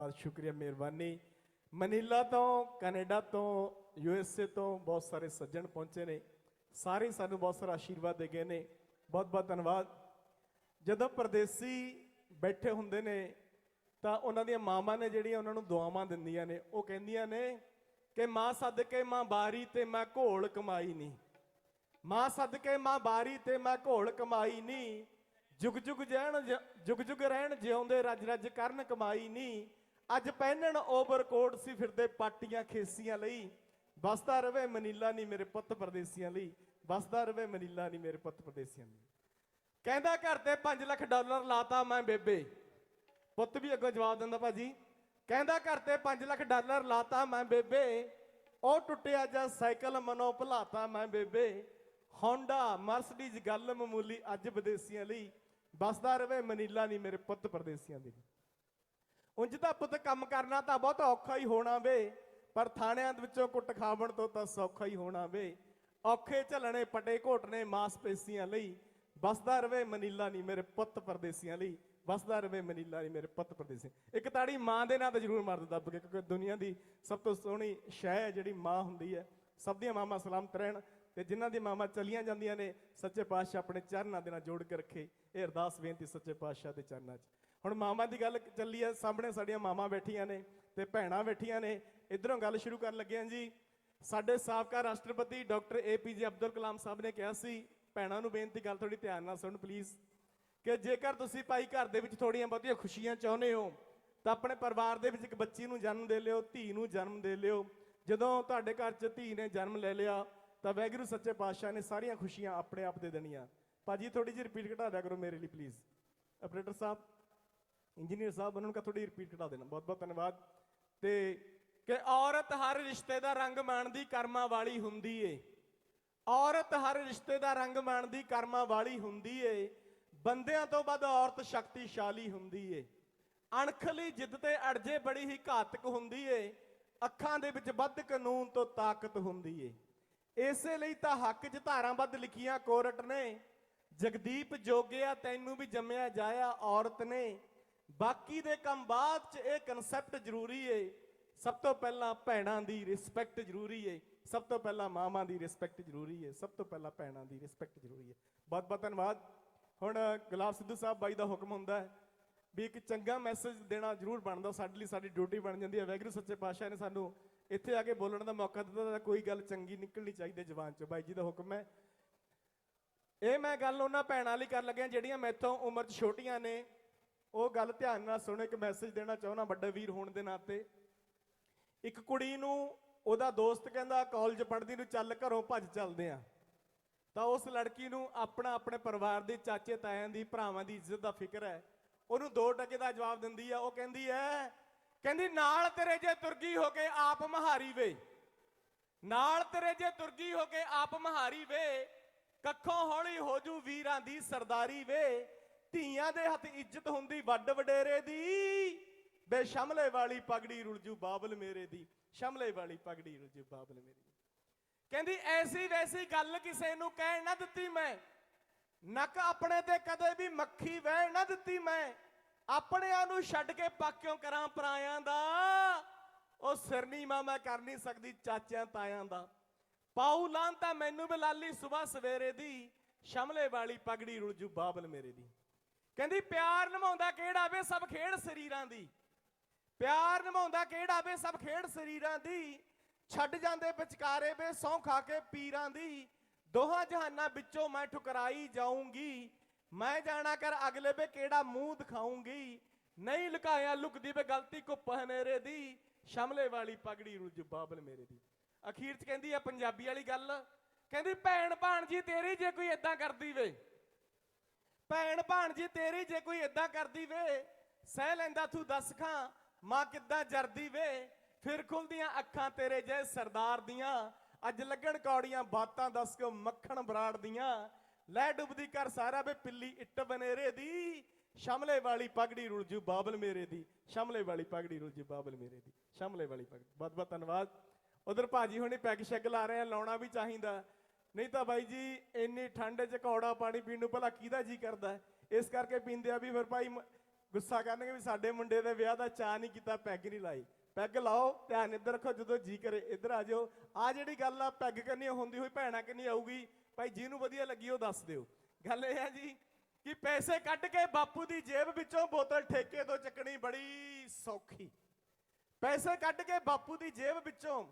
ਬਹੁਤ ਸ਼ੁਕਰੀਆ ਮਿਹਰਬਾਨੀ। ਮਨੀਲਾ ਤੋਂ, ਕੈਨੇਡਾ ਤੋਂ, ਯੂ ਐੱਸ ਏ ਤੋਂ ਬਹੁਤ ਸਾਰੇ ਸੱਜਣ ਪਹੁੰਚੇ ਨੇ। ਸਾਰੇ ਸਾਨੂੰ ਬਹੁਤ ਸਾਰਾ ਆਸ਼ੀਰਵਾਦ ਦੇ ਗਏ ਨੇ। ਬਹੁਤ ਬਹੁਤ ਧੰਨਵਾਦ। ਜਦੋਂ ਪਰਦੇਸੀ ਬੈਠੇ ਹੁੰਦੇ ਨੇ, ਤਾਂ ਉਹਨਾਂ ਦੀਆਂ ਮਾਵਾਂ ਨੇ ਜਿਹੜੀਆਂ ਉਹਨਾਂ ਨੂੰ ਦੁਆਵਾਂ ਦਿੰਦੀਆਂ ਨੇ, ਉਹ ਕਹਿੰਦੀਆਂ ਨੇ ਕਿ ਮਾਂ ਸਦਕੇ ਮਾਂ ਬਾਰੀ ਤੇ ਮੈਂ ਘੋਲ ਕਮਾਈ ਨਹੀਂ ਮਾਂ ਸਦਕੇ ਮਾਂ ਬਾਰੀ ਤੇ ਮੈਂ ਘੋਲ ਕਮਾਈ ਨਹੀਂ ਜੁਗ ਜੁਗ ਜਹਿਣ ਜੁਗ ਜੁਗ ਰਹਿਣ ਜਿਉਂਦੇ, ਰੱਜ ਰੱਜ ਕਰਨ ਕਮਾਈ ਨਹੀਂ ਅੱਜ ਪਹਿਨਣ ਓਵਰਕੋਟ ਸੀ ਫਿਰਦੇ ਪਾਟੀਆਂ ਖੇਸੀਆਂ ਲਈ। ਬਸਦਾ ਰਵੇ ਮਨੀਲਾ ਨਹੀਂ ਮੇਰੇ ਪੁੱਤ ਪਰਦੇਸੀਆਂ ਲਈ। ਬਸਦਾ ਰਵੇ ਮਨੀਲਾ ਨਹੀਂ ਮੇਰੇ ਪੁੱਤ ਪਰਦੇਸੀਆਂ ਲਈ। ਕਹਿੰਦਾ ਘਰ ਤੇ 5 ਲੱਖ ਡਾਲਰ ਲਾਤਾ ਮੈਂ ਬੇਬੇ। ਪੁੱਤ ਵੀ ਅੱਗੋਂ ਜਵਾਬ ਦਿੰਦਾ ਭਾਜੀ, ਕਹਿੰਦਾ ਘਰ ਤੇ 5 ਲੱਖ ਡਾਲਰ ਲਾਤਾ ਮੈਂ ਬੇਬੇ। ਉਹ ਟੁੱਟਿਆ ਜਾਂ ਸਾਈਕਲ ਮਨੋ ਭੁਲਾਤਾ ਮੈਂ ਬੇਬੇ। ਹੋਂਡਾ ਮਰਸਡੀਜ਼ ਗੱਲ ਮਾਮੂਲੀ ਅੱਜ ਵਿਦੇਸੀਆਂ ਲਈ। ਬਸਦਾ ਰਵੇ ਮਨੀਲਾ ਨਹੀਂ ਮੇਰੇ ਪੁੱਤ ਪਰਦੇਸੀਆਂ ਦੀ। ਉਂਝ ਤਾਂ ਪੁੱਤ ਕੰਮ ਕਰਨਾ ਤਾਂ ਬਹੁਤ ਔਖਾ ਹੀ ਹੋਣਾ ਵੇ, ਪਰ ਥਾਣਿਆਂ ਦੇ ਵਿੱਚੋਂ ਕੁੱਟ ਖਾਵਣ ਤੋਂ ਤਾਂ ਸੌਖਾ ਹੀ ਹੋਣਾ ਵੇ। ਔਖੇ ਝੱਲਣੇ, ਪਟੇ ਘੋਟਣੇ ਮਾਸਪੇਸ਼ੀਆਂ ਲਈ, ਵਸਦਾ ਰਵੇ ਮਨੀਲਾ ਨਹੀਂ ਮੇਰੇ ਪੁੱਤ ਪਰਦੇਸੀਆਂ ਲਈ, ਵਸਦਾ ਰਵੇ ਮਨੀਲਾ ਨਹੀਂ ਮੇਰੇ ਪੁੱਤ ਪਰਦੇਸੀ ਇੱਕ ਤਾੜੀ ਮਾਂ ਦੇ ਨਾਂ ਤੇ ਜ਼ਰੂਰ ਮਾਰ ਦਿੱਤਾ ਕਿਉਂਕਿ ਕਿਉਂਕਿ ਦੁਨੀਆ ਦੀ ਸਭ ਤੋਂ ਸੋਹਣੀ ਸ਼ੈ ਹੈ ਜਿਹੜੀ ਮਾਂ ਹੁੰਦੀ ਹੈ। ਸਭ ਦੀਆਂ ਮਾਵਾਂ ਸਲਾਮਤ ਰਹਿਣ ਤੇ ਜਿਨ੍ਹਾਂ ਦੀ ਮਾਵਾਂ ਚਲੀਆਂ ਜਾਂਦੀਆਂ ਨੇ, ਸੱਚੇ ਪਾਤਸ਼ਾਹ ਆਪਣੇ ਚਰਨਾਂ ਦੇ ਨਾਲ ਜੋੜ ਕੇ ਰੱਖੇ। ਇਹ ਅਰਦਾਸ ਬੇਨਤੀ ਸੱਚੇ ਪਾਤਸ਼ਾਹ ਦੇ ਚਰਨਾਂ 'ਚ। ਹੁਣ ਮਾਵਾਂ ਦੀ ਗੱਲ ਚੱਲੀ ਹੈ, ਸਾਹਮਣੇ ਸਾਡੀਆਂ ਮਾਵਾਂ ਬੈਠੀਆਂ ਨੇ ਤੇ ਭੈਣਾਂ ਬੈਠੀਆਂ ਨੇ। ਇਧਰੋਂ ਗੱਲ ਸ਼ੁਰੂ ਕਰਨ ਲੱਗੇ ਹਾਂ ਜੀ। ਸਾਡੇ ਸਾਬਕਾ ਰਾਸ਼ਟਰਪਤੀ ਡਾਕਟਰ ਏਪੀਜੇ ਅਬਦੁਲ ਕਲਾਮ ਸਾਹਿਬ ਨੇ ਕਿਹਾ ਸੀ, ਭੈਣਾਂ ਨੂੰ ਬੇਨਤੀ ਗੱਲ ਥੋੜੀ ਧਿਆਨ ਨਾਲ ਸੁਣ ਪਲੀਜ਼ ਕਿ ਜੇਕਰ ਤੁਸੀਂ ਭਾਈ ਘਰ ਦੇ ਵਿੱਚ ਥੋੜੀਆਂ ਬਹੁਤੀਆਂ ਖੁਸ਼ੀਆਂ ਚਾਹੁੰਦੇ ਹੋ, ਤਾਂ ਆਪਣੇ ਪਰਿਵਾਰ ਦੇ ਵਿੱਚ ਇੱਕ ਬੱਚੀ ਨੂੰ ਜਨਮ ਦੇ ਲਿਓ, ਧੀ ਨੂੰ ਜਨਮ ਦੇ ਲਿਓ। ਜਦੋਂ ਤੁਹਾਡੇ ਘਰ 'ਚ ਧੀ ਨੇ ਜਨਮ ਲੈ ਲਿਆ ਤਾਂ ਵੈਗੁਰੂ ਸੱਚੇ ਪਾਤਸ਼ਾਹ ਨੇ ਸਾਰੀਆਂ ਖੁਸ਼ੀਆਂ ਆਪਣੇ ਆਪ ਦੇ ਦੇਣੀਆਂ। ਭਾਜੀ ਥੋੜੀ ਜਿਹੀ ਰਿਪੀਟ ਘਟਾ ਦਿਆ ਕਰੋ ਮੇਰੇ ਲਈ ਪਲੀਜ਼ ਆਪਰੇਟਰ ਸਾਹਿਬ ਇੰਜੀਨੀਅਰ ਸਾਹਿਬ, ਉਹਨਾਂ ਨੂੰ ਕਹ ਥੋੜੀ ਰਿਪੀਟ ਘਟਾ ਦੇਣਾ। ਬਹੁਤ ਬਹੁਤ ਧੰਨਵਾਦ। ਤੇ ਕਿ ਔਰਤ ਹਰ ਰਿਸ਼ਤੇ ਦਾ ਰੰਗ ਮਾਣਦੀ ਕਰਮਾਂ ਵਾਲੀ ਹੁੰਦੀ ਏ। ਔਰਤ ਹਰ ਰਿਸ਼ਤੇ ਦਾ ਰੰਗ ਮਾਣਦੀ ਕਰਮਾਂ ਵਾਲੀ ਹੁੰਦੀ ਏ। ਬੰਦਿਆਂ ਤੋਂ ਵੱਧ ਔਰਤ ਸ਼ਕਤੀਸ਼ਾਲੀ ਹੁੰਦੀ ਏ। ਅਣਖਲੀ ਜਿੱਦ ਤੇ ਅੜਜੇ ਬੜੀ ਹੀ ਘਾਤਕ ਹੁੰਦੀ ਏ। ਅੱਖਾਂ ਦੇ ਵਿੱਚ ਵੱਧ ਕਾਨੂੰਨ ਤੋਂ ਤਾਕਤ ਹੁੰਦੀ ਏ। ਇਸੇ ਲਈ ਤਾਂ ਹੱਕ 'ਚ ਧਾਰਾਂ ਵੱਧ ਲਿਖੀਆਂ ਕੋਰਟ ਨੇ। ਜਗਦੀਪ ਜੋਗਿਆ ਤੈਨੂੰ ਵੀ ਜੰਮਿਆ ਜਾਇਆ ਔਰਤ ਨੇ। ਬਾਕੀ ਦੇ ਕੰਮ ਬਾਅਦ 'ਚ ਇਹ ਕਨਸੈਪਟ ਜ਼ਰੂਰੀ ਏ। ਸਭ ਤੋਂ ਪਹਿਲਾਂ ਭੈਣਾਂ ਦੀ ਰਿਸਪੈਕਟ ਜ਼ਰੂਰੀ ਏ। ਸਭ ਤੋਂ ਪਹਿਲਾਂ ਮਾਵਾਂ ਦੀ ਰਿਸਪੈਕਟ ਜ਼ਰੂਰੀ ਏ। ਸਭ ਤੋਂ ਪਹਿਲਾਂ ਭੈਣਾਂ ਦੀ ਰਿਸਪੈਕਟ ਜ਼ਰੂਰੀ ਏ। ਬਹੁਤ ਬਹੁਤ ਧੰਨਵਾਦ। ਹੁਣ ਗੁਲਾਬ ਸਿੱਧੂ ਸਾਹਿਬ ਬਾਈ ਦਾ ਹੁਕਮ ਹੁੰਦਾ ਹੈ ਵੀ ਇੱਕ ਚੰਗਾ ਮੈਸੇਜ ਦੇਣਾ ਜ਼ਰੂਰ ਬਣਦਾ। ਸਾਡੇ ਲਈ ਸਾਡੀ ਡਿਊਟੀ ਬਣ ਜਾਂਦੀ ਹੈ। ਵੈਗਰੂ ਸੱਚੇ ਪਾਤਸ਼ਾਹ ਨੇ ਸਾਨੂੰ ਇੱਥੇ ਆ ਕੇ ਬੋਲਣ ਦਾ ਮੌਕਾ ਦਿੱਤਾ ਤਾਂ ਕੋਈ ਗੱਲ ਚੰਗੀ ਨਿਕਲਣੀ ਚਾਹੀਦੀ ਹੈ ਚੋਂ। ਬਾਈ ਜੀ ਦਾ ਹੁਕਮ ਹੈ। ਇਹ ਮੈਂ ਗੱਲ ਉਹਨਾਂ ਭੈਣਾਂ ਲਈ ਕਰਨ ਲੱਗਿਆ ਜਿਹੜੀਆਂ ਮੈਥੋਂ ਉਮਰ 'ਚ ਛੋਟੀਆਂ ਨੇ। ਉਹ ਗੱਲ ਧਿਆਨ ਨਾਲ ਸੁਣੋ, ਇੱਕ ਮੈਸੇਜ ਦੇਣਾ ਚਾਹੁੰਦਾ ਵੱਡਾ ਵੀਰ ਹੋਣ ਦੇ ਨਾਤੇ। ਇੱਕ ਕੁੜੀ ਨੂੰ ਉਹਦਾ ਦੋਸਤ ਕਹਿੰਦਾ ਕਾਲਜ ਪੜ੍ਹਦੀ ਨੂੰ ਚੱਲ ਘਰੋਂ ਭੱਜ ਚੱਲਦੇ ਆ। ਤਾਂ ਉਸ ਲੜਕੀ ਨੂੰ ਆਪਣਾ ਆਪਣੇ ਪਰਿਵਾਰ ਦੇ ਚਾਚੇ ਤਾਇਆਂ ਦੀ ਭਰਾਵਾਂ ਦੀ ਇੱਜ਼ਤ ਦਾ ਫਿਕਰ ਹੈ। ਉਹਨੂੰ ਦੋ ਟਕੇ ਦਾ ਜਵਾਬ ਦਿੰਦੀ ਆ, ਉਹ ਕਹਿੰਦੀ ਐ ਕਹਿੰਦੀ, ਨਾਲ ਤੇਰੇ ਜੇ ਤੁਰਗੀ ਹੋ ਕੇ ਆਪ ਮਹਾਰੀ ਵੇ। ਨਾਲ ਤੇਰੇ ਜੇ ਤੁਰਗੀ ਹੋ ਕੇ ਆਪ ਮਹਾਰੀ ਵੇ, ਕੱਖੋਂ ਹੌਲੀ ਹੋ ਜੂ ਵੀਰਾਂ ਦੀ ਸਰਦਾਰੀ ਵੇ। ਧੀਆਂ ਦੇ ਹੱਥ ਇੱਜ਼ਤ ਹੁੰਦੀ ਵੱਡ ਵਡੇਰੇ ਦੀ। ਬੇਸ਼ਮਲੇ ਵਾਲੀ ਪਗੜੀ ਰੁਲਜੂ ਬਾਬਲ ਮੇਰੇ ਦੀ। ਸ਼ਮਲੇ ਵਾਲੀ ਪਗੜੀ ਰੁਲਜੂ ਬਾਬਲ ਮੇਰੇ ਦੀ। ਕਹਿੰਦੀ, ਐਸੀ ਵੈਸੀ ਗੱਲ ਕਿਸੇ ਨੂੰ ਕਹਿਣ ਨਾ ਦਿੱਤੀ ਮੈਂ। ਨੱਕ ਆਪਣੇ ਤੇ ਕਦੇ ਵੀ ਮੱਖੀ ਵਹਿਣ ਨਾ ਦਿੱਤੀ ਮੈਂ। ਆਪਣਿਆਂ ਨੂੰ ਛੱਡ ਕੇ ਪਾਕਿਓ ਕਰਾਂ ਪਰਾਇਆਂ ਦਾ, ਉਹ ਸਿਰਨੀ ਮਾਂ, ਮੈਂ ਕਰ ਨਹੀਂ ਸਕਦੀ ਚਾਚਿਆਂ ਤਾਇਆਂ ਦਾ। ਪਾਉ ਲਾਂ ਮੈਨੂੰ ਵੀ ਲਾਲੀ ਸਵੇਰ ਸਵੇਰੇ ਦੀ, ਸ਼ਮਲੇ ਵਾਲੀ ਪਗੜੀ ਰੁਲਜੂ ਬਾਬਲ ਮੇਰੇ ਦੀ। ਕਹਿੰਦੀ, ਪਿਆਰ ਨਿਭਾਉਂਦਾ ਕਿਹੜਾ ਵੇ ਸਭ ਖੇਡ ਸਰੀਰਾਂ ਦੀ? ਪਿਆਰ ਨਿਭਾਉਂਦਾ ਕਿਹੜਾ ਵੇ ਸਭ ਖੇਡ ਸਰੀਰਾਂ ਦੀ? ਛੱਡ ਜਾਂਦੇ ਵਿਚਕਾਰੇ ਵੇ ਸੌਂ ਖਾ ਕੇ ਪੀਰਾਂ ਦੀ। ਦੋਹਾਂ ਜਹਾਨਾਂ ਵਿੱਚੋਂ ਮੈਂ ਠੁਕਰਾਈ ਜਾਊਂਗੀ। ਮੈਂ ਜਾਣਾ ਕਰ ਅਗਲੇ ਬੇ ਕਿਹੜਾ ਮੂੰਹ ਦਿਖਾਊਂਗੀ ਨਹੀਂ ਲੁਕਾਇਆ ਲੁਕਦੀ ਬੇ ਗਲਤੀ ਕੋ ਪਹਨੇਰੇ ਦੀ। ਸ਼ਮਲੇ ਵਾਲੀ ਪਗੜੀ ਰੁੱਜ ਬਾਬਲ ਮੇਰੇ ਦੀ। ਅਖੀਰ ਚ ਕਹਿੰਦੀ ਆ ਪੰਜਾਬੀ ਵਾਲੀ ਗੱਲ। ਕਹਿੰਦੀ, ਭੈਣ ਭਾਣਜੀ, ਤੇਰੀ ਜੇ ਕੋਈ ਇਦਾਂ ਕਰਦੀ ਵੇ। ਭੈਣ ਭਾਣਜੀ, ਤੇਰੀ ਜੇ ਕੋਈ ਇਦਾਂ ਕਰਦੀ ਵੇ, ਸਹਿ ਲੈਂਦਾ ਤੂੰ ਦੱਸ ਖਾਂ, ਮਾਂ ਕਿੱਦਾਂ ਜਰਦੀ ਵੇ? ਫਿਰ ਖੁੱਲਦੀਆਂ ਅੱਖਾਂ ਤੇਰੇ ਜੇ ਸਰਦਾਰ ਦੀਆਂ। ਅੱਜ ਲੱਗਣ ਕੌੜੀਆਂ ਬਾਤਾਂ ਦੱਸ ਕੇ ਮੱਖਣ ਬਰਾੜ ਦੀਆਂ। ਲੈ ਡੁੱਬਦੀ ਕਰ ਸਾਰਾ ਵੇ ਪਿੱਲੀ ਇੱਟ ਬਨੇਰੇ ਦੀ, ਸ਼ਮਲੇ ਵਾਲੀ ਪਗੜੀ ਰੁਲਜੂ ਬਾਬਲ ਮੇਰੇ ਦੀ, ਸ਼ਮਲੇ ਵਾਲੀ ਪਗੜੀ ਰੁਲਜੂ ਬਾਬਲ ਮੇਰੇ ਦੀ, ਸ਼ਮਲੇ ਵਾਲੀ ਪਗੜੀ। ਬਹੁਤ ਬਹੁਤ ਧੰਨਵਾਦ। ਉਧਰ ਭਾਜੀ ਹੁਣੀ ਪੈਗ ਸ਼ੈਗ ਲਾ ਰਹੇ ਆ, ਲਾਉਣਾ ਵੀ ਚਾਹੀਦਾ। ਨਹੀਂ ਤਾਂ ਬਾਈ ਜੀ, ਇੰਨੀ ਠੰਡ 'ਚ ਕੌੜਾ ਪਾਣੀ ਪੀਣ ਨੂੰ ਭਲਾ ਕਿਹਦਾ ਜੀ ਕਰਦਾ? ਇਸ ਕਰਕੇ ਪੀਂਦੇ ਆ ਵੀ ਫਿਰ ਭਾਈ ਗੁੱਸਾ ਕਰਨਗੇ ਵੀ ਸਾਡੇ ਮੁੰਡੇ ਦੇ ਵਿਆਹ ਦਾ ਚਾਹ ਨਹੀਂ ਕੀਤਾ, ਪੈਗ ਨਹੀਂ ਲਾਈ ਪੈਗ ਲਾਓ, ਧਿਆਨ ਇੱਧਰ ਰੱਖੋ, ਜਦੋਂ ਜੀ ਕਰੇ ਇੱਧਰ ਆ ਜਾਓ। ਆ ਜਿਹੜੀ ਗੱਲ ਆ, ਪੈਗ ਕਰਨੀ ਹੁੰਦੀ ਹੋਈ ਭੈਣਾ ਕਿੰਨੀ ਆਊਗੀ। ਭਾਈ ਜਿਹਨੂੰ ਵਧੀਆ ਲੱਗੀ ਉਹ ਦੱਸ ਦਿਓ। ਗੱਲ ਇਹ ਹੈ ਜੀ ਕਿ ਪੈਸੇ ਕੱਢ ਕੇ ਬਾਪੂ ਦੀ ਜੇਬ ਵਿੱਚੋਂ ਬੋਤਲ ਠੇਕੇ ਤੋਂ ਚੱਕਣੀ ਬੜੀ ਸੌਖੀ। ਪੈਸੇ ਕੱਢ ਕੇ ਬਾਪੂ ਦੀ ਜੇਬ ਵਿੱਚੋਂ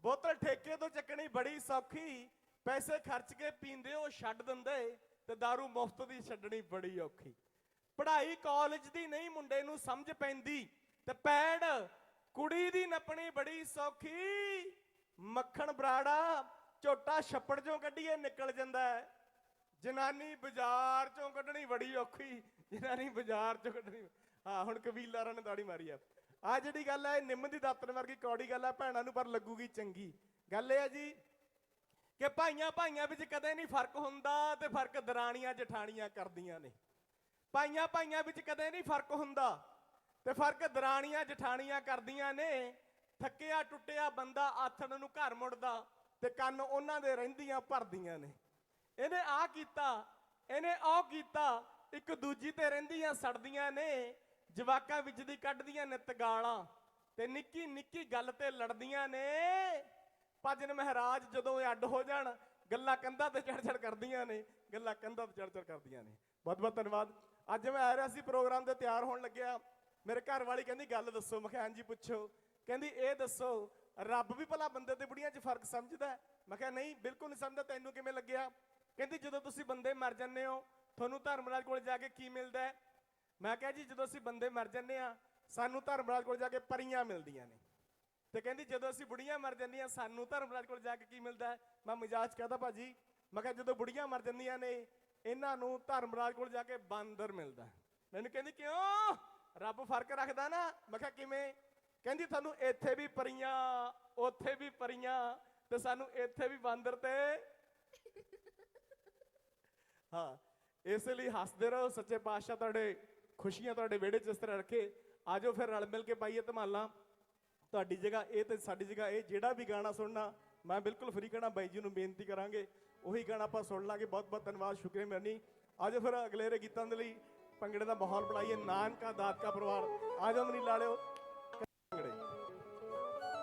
ਬੋਤਲ ਠੇਕੇ ਤੋਂ ਚੱਕਣੀ ਬੜੀ ਸੌਖੀ। ਪੈਸੇ ਖਰਚ ਕੇ ਪੀਂਦੇ ਉਹ ਛੱਡ ਦਿੰਦੇ ਤੇ दारू ਮੁਫਤ ਦੀ ਛੱਡਣੀ ਬੜੀ ਔਖੀ। ਪੜ੍ਹਾਈ ਕਾਲਜ ਦੀ ਨਹੀਂ ਮੁੰਡੇ ਨੂੰ ਸਮਝ ਪੈਂਦੀ ਤੇ ਪੈੜ ਕੁੜੀ ਦੀ ਨੱਪਣੀ ਬੜੀ ਸੌਖੀ। ਮੱਖਣ ਬਰਾੜਾ ਝੋਟਾ ਛੱਪੜ ਚੋਂ ਕੱਢੀਏ, ਨਿਕਲ ਜਾਂਦਾ ਹੈ। ਜਨਾਨੀ ਬਾਜ਼ਾਰ ਚੋਂ ਕੱਢਣੀ ਬੜੀ ਔਖੀ, ਜਨਾਨੀ ਬਾਜ਼ਾਰ ਚੋਂ ਕੱਢਣੀ। ਹਾਂ, ਹੁਣ ਕਬੀਲਾਰਾਂ ਨੇ ਦਾੜੀ ਮਾਰੀ ਆ। ਆ ਜਿਹੜੀ ਗੱਲ ਹੈ, ਇਹ ਨਿੰਮ ਦੀ ਦਾਤਰ ਵਰਗੀ ਕੌੜੀ ਗੱਲ ਹੈ ਭੈਣਾਂ ਨੂੰ ਪਰ ਲੱਗੂਗੀ ਚੰਗੀ। ਗੱਲ ਇਹ ਹੈ ਜੀ ਕਿ ਭਾਈਆਂ ਭਾਈਆਂ ਵਿੱਚ ਕਦੇ ਨਹੀਂ ਫ਼ਰਕ ਹੁੰਦਾ ਤੇ ਫ਼ਰਕ ਦਰਾਣੀਆਂ, ਜਠਾਣੀਆਂ ਕਰਦੀਆਂ ਨੇ। ਭਾਈਆਂ ਭਾਈਆਂ ਵਿੱਚ ਕਦੇ ਨਹੀਂ ਫ਼ਰਕ ਹੁੰਦਾ ਤੇ ਫ਼ਰਕ ਦਰਾਣੀਆਂ, ਜਠਾਣੀਆਂ ਕਰਦੀਆਂ ਨੇ। ਥੱਕਿਆ, ਟੁੱਟਿਆ ਬੰਦਾ ਆਥਣ ਨੂੰ ਘਰ ਮੁੜਦਾ। ਤੇ ਕੰਨ ਉਹਨਾਂ ਦੇ ਰਹਿੰਦੀਆਂ ਭਰਦੀਆਂ ਨੇ। ਇਹਨੇ ਆ ਕੀਤਾ, ਇਹਨੇ ਉਹ ਕੀਤਾ, ਇੱਕ ਦੂਜੀ ਤੇ ਰਹਿੰਦੀਆਂ ਸੜਦੀਆਂ ਨੇ, ਜਵਾਕਾਂ ਵਿੱਚ ਦੀ ਕੱਢਦੀਆਂ ਨਿਤ ਗਾਲਾਂ ਤੇ ਨਿੱਕੀ ਨਿੱਕੀ ਗੱਲ ਤੇ ਲੜਦੀਆਂ ਨੇ। ਭਜਨ ਮਹਾਰਾਜ ਜਦੋਂ ਇਹ ਅੱਡ ਹੋ ਜਾਣ, ਗੱਲਾਂ ਕੰਧਾਂ ਤੇ ਚੜ ਚੜ ਕਰਦੀਆਂ ਨੇ, ਗੱਲਾਂ ਕੰਧਾਂ ਤੇ ਚੜ ਚੜ ਕਰਦੀਆਂ ਨੇ। ਬਹੁਤ ਬਹੁਤ ਧੰਨਵਾਦ। ਅੱਜ ਮੈਂ ਆ ਰਿਹਾ ਸੀ ਪ੍ਰੋਗਰਾਮ ਦੇ ਤਿਆਰ ਹੋਣ ਲੱਗਿਆ। ਮੇਰੇ ਘਰ ਵਾਲੀ ਕਹਿੰਦੀ, ਗੱਲ ਦੱਸੋ ਮੈਂ ਕਿਹਾ ਹਾਂਜੀ ਪੁੱਛੋ। ਕਹਿੰਦੀ, ਇਹ ਦੱਸੋ ਰੱਬ ਵੀ ਭਲਾ ਬੰਦੇ ਤੇ ਬੁੜੀਆਂ 'ਚ ਫ਼ਰਕ ਸਮਝਦਾ ਮੈਂ ਕਿਹਾ, ਨਹੀਂ, ਬਿਲਕੁਲ ਨਹੀਂ ਸਮਝਦਾ, ਤੈਨੂੰ ਕਿਵੇਂ ਲੱਗਿਆ? ਕਹਿੰਦੀ, ਜਦੋਂ ਤੁਸੀਂ ਬੰਦੇ ਮਰ ਜਾਂਦੇ ਹੋ, ਤੁਹਾਨੂੰ ਧਰਮਰਾਜ ਕੋਲ ਜਾ ਕੇ ਕੀ ਮਿਲਦਾ ਮੈਂ ਕਿਹਾ, ਜੀ, ਜਦੋਂ ਅਸੀਂ ਬੰਦੇ ਮਰ ਜਾਂਦੇ ਆ ਸਾਨੂੰ ਧਰਮਰਾਜ ਕੋਲ ਜਾ ਕੇ ਪਰੀਆਂ ਮਿਲਦੀਆਂ ਨੇ। ਤੇ ਕਹਿੰਦੀ, ਜਦੋਂ ਅਸੀਂ ਬੁੜੀਆਂ ਮਰ ਜਾਂਦੀਆਂ ਸਾਨੂੰ ਧਰਮਰਾਜ ਕੋਲ ਜਾ ਕੇ ਕੀ ਮਿਲਦਾ ਮੈਂ ਮਜ਼ਾਜ ਕਹਦਾ ਭਾਜੀ, ਮੈਂ ਕਿਹਾ, ਜਦੋਂ ਬੁੜੀਆਂ ਮਰ ਜਾਂਦੀਆਂ ਨੇ, ਇਹਨਾਂ ਨੂੰ ਧਰਮਰਾਜ ਕੋਲ ਜਾ ਕੇ ਬਾਂਦਰ ਮਿਲਦਾ ਮੈਨੂੰ ਕਹਿੰਦੀ, ਕਿਉਂ? ਰੱਬ ਫ਼ਰਕ ਰੱਖਦਾ ਨਾ? ਮੈਂ ਕਿਹਾ, ਕਿਵੇਂ? ਕਹਿੰਦੀ ਤੁਹਾਨੂੰ ਇੱਥੇ ਵੀ ਪਰੀਆਂ, ਉੱਥੇ ਵੀ ਪਰੀਆਂ ਤੇ ਸਾਨੂੰ ਇੱਥੇ ਵੀ ਬਾਂਦਰ ਤੇ। ਹਾਂ, ਇਸ ਲਈ ਹੱਸਦੇ ਰਹੋ ਸੱਚੇ ਪਾਤਸ਼ਾਹ ਤੁਹਾਡੇ, ਖੁਸ਼ੀਆਂ ਤੁਹਾਡੇ ਵਿਹੜੇ 'ਚ ਇਸ ਤਰ੍ਹਾਂ ਰੱਖੇ। ਆਜੋ ਫਿਰ ਰਲ ਮਿਲ ਕੇ ਪਾਈਏ ਧਮਾਲਾਂ। ਤੁਹਾਡੀ ਜਗ੍ਹਾ ਇਹ ਤੇ ਸਾਡੀ ਜਗ੍ਹਾ ਇਹ, ਜਿਹੜਾ ਵੀ ਗਾਣਾ ਸੁਣਨਾ, ਮੈਂ ਬਿਲਕੁਲ ਫ੍ਰੀ ਕਹਿਣਾ, ਬਾਈ ਜੀ ਨੂੰ ਬੇਨਤੀ ਕਰਾਂਗੇ। ਉਹੀ ਗਾਣਾ ਆਪਾਂ ਸੁਣ ਲਾਂਗੇ। ਬਹੁਤ ਬਹੁਤ ਧੰਨਵਾਦ, ਸ਼ੁਕਰੀਆ ਮਿਹਰਨੀ ਆਜੋ ਫਿਰ ਅਗਲੇਰੇ ਗੀਤਾਂ ਦੇ ਲਈ ਭੰਗੜੇ ਦਾ ਮਾਹੌਲ ਬਣਾਈਏ। ਨਾਨਕਾ ਦਾਤ ਕਾ ਪਰਿਵਾਰ। ਆਜੋ ਮਨੀ ਲਾਲਿਓ ਭੰਗੜੇ